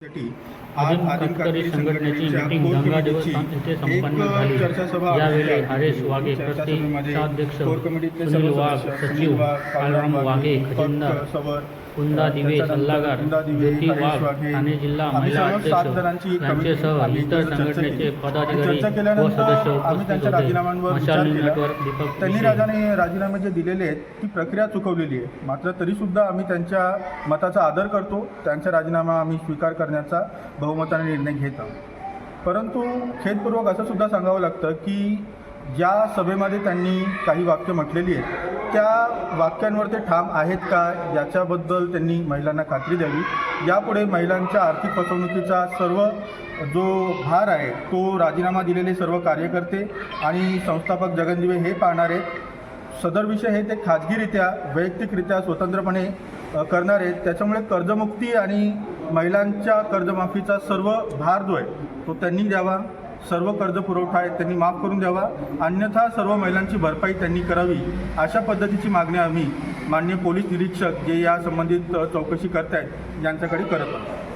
साठी आज संघटनेची मीटिंग येथे संपन्न झाली यावेळी हरेश. वाघे कमिटीतले सुनील वाघ सचिव वाघ, कालराम वाघे पक्क, खजिनदार सवर, कुंदा दिवे सल्लागार ज्योती वाघ ठाणे जिल्हा महिला अध्यक्ष यांच्यासह इतर. संघटनेचे पदाधिकारी व सदस्य उपस्थित होते मशाल नेटवर्क दीपक त्यांनी. राजाने राजीनामे जे दिलेले आहेत ती प्रक्रिया चुकवलेली आहे मात्र तरीसुद्धा आम्ही त्यांच्या मताचा आदर करतो त्यांचा राजीनामा आम्ही स्वीकार करण्याचा बहुमताने निर्णय घेत. आहोत परंतु खेदपूर्वक असं सुद्धा सांगावं लागतं की ज्या सभेमध्ये त्यांनी काही वाक्य म्हटलेली आहेत त्या वाक्यांवर ते ठाम आहेत का याच्याबद्दल त्यांनी महिलांना खात्री द्यावी. यापुढे महिलांच्या आर्थिक फसवणुकीचा सर्व जो भार आहे तो राजीनामा दिलेले सर्व कार्यकर्ते आणि संस्थापक जगनदिवे हे पाहणार आहेत. सदर विषय हे ते खाजगीरित्या वैयक्तिकरित्या स्वतंत्रपणे करणार आहेत. त्याच्यामुळे कर्जमुक्ती आणि महिलांच्या कर्जमाफीचा सर्व भार जो आहे तो त्यांनी द्यावा. सर्व कर्ज पुरवठा आहे त्यांनी माफ करून द्यावा. अन्यथा सर्व महिलांची भरपाई त्यांनी करावी अशा पद्धतीची मागणी आम्ही माननीय पोलीस निरीक्षक जे या संबंधित चौकशी करत आहेत यांच्याकडे करत आहोत.